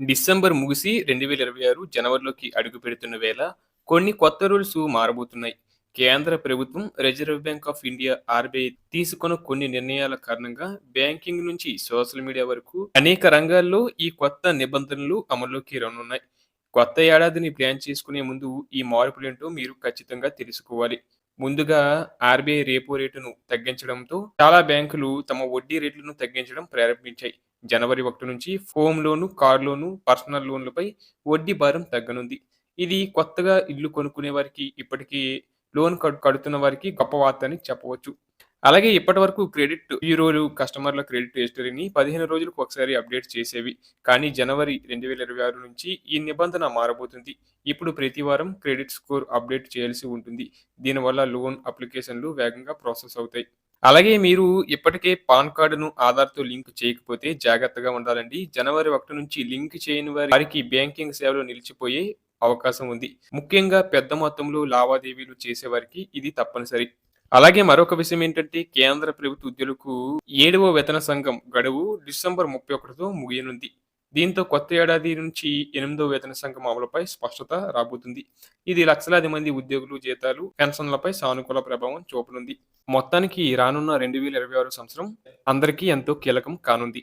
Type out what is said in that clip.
December ముగిసి రెండు వేల ఇరవై ఆరు జనవరిలోకి అడుగు పెడుతున్న వేళ కొన్ని కొత్త రూల్స్ మారబోతున్నాయి. కేంద్ర ప్రభుత్వం Reserve Bank of India RBI తీసుకున్న కొన్ని నిర్ణయాల కారణంగా బ్యాంకింగ్ నుంచి సోషల్ మీడియా వరకు అనేక రంగాల్లో ఈ కొత్త నిబంధనలు అమల్లోకి రానున్నాయి. కొత్త ఏడాదిని ప్లాన్ చేసుకునే ముందు ఈ మార్పులేంటో మీరు ఖచ్చితంగా తెలుసుకోవాలి. ముందుగా ఆర్బీఐ రేపో రేటును తగ్గించడంతో చాలా బ్యాంకులు తమ వడ్డీ రేట్లను తగ్గించడం ప్రారంభించాయి. జనవరి ఒకటి నుంచి home loan car loan personal లోన్లపై వడ్డీ భారం తగ్గనుంది. ఇది కొత్తగా ఇల్లు కొనుక్కునే వారికి ఇప్పటికీ లోన్ కడు- కడుతున్న వారికి గొప్ప వార్త అని చెప్పవచ్చు. అలాగే ఇప్పటి వరకు క్రెడిట్ బ్యూరోలు కస్టమర్ల క్రెడిట్ హిస్టరీని పదిహేను రోజులకు ఒకసారి అప్డేట్ చేసేవి. కానీ జనవరి రెండు వేల ఇరవై ఆరు నుంచి ఈ నిబంధన మారబోతుంది. ఇప్పుడు ప్రతి వారం క్రెడిట్ స్కోర్ అప్డేట్ చేయాల్సి ఉంటుంది. దీనివల్ల లోన్ అప్లికేషన్లు వేగంగా ప్రాసెస్ అవుతాయి. అలాగే మీరు ఇప్పటికే పాన్ కార్డును ఆధార్తో లింక్ చేయకపోతే జాగ్రత్తగా ఉండాలండి. జనవరి ఒకటి నుంచి లింక్ చేయని వారి వారికి బ్యాంకింగ్ సేవలు నిలిచిపోయే అవకాశం ఉంది. ముఖ్యంగా పెద్ద మొత్తంలో లావాదేవీలు చేసేవారికి ఇది తప్పనిసరి. అలాగే మరొక విషయం ఏంటంటే కేంద్ర ప్రభుత్వ ఉద్యోగులకు ఏడవ వేతన సంఘం గడువు డిసెంబర్ ముప్పై ఒకటితో ముగియనుంది. దీంతో కొత్త ఏడాది నుంచి ఎనిమిదో వేతన సంఘం అమలుపై స్పష్టత రాబోతుంది. ఇది లక్షలాది మంది ఉద్యోగులు జీతాలు పెన్షన్లపై సానుకూల ప్రభావం చూపనుంది. మొత్తానికి రానున్న రెండు వేల ఇరవై ఆరు సంవత్సరం అందరికీ ఎంతో కీలకం కానుంది.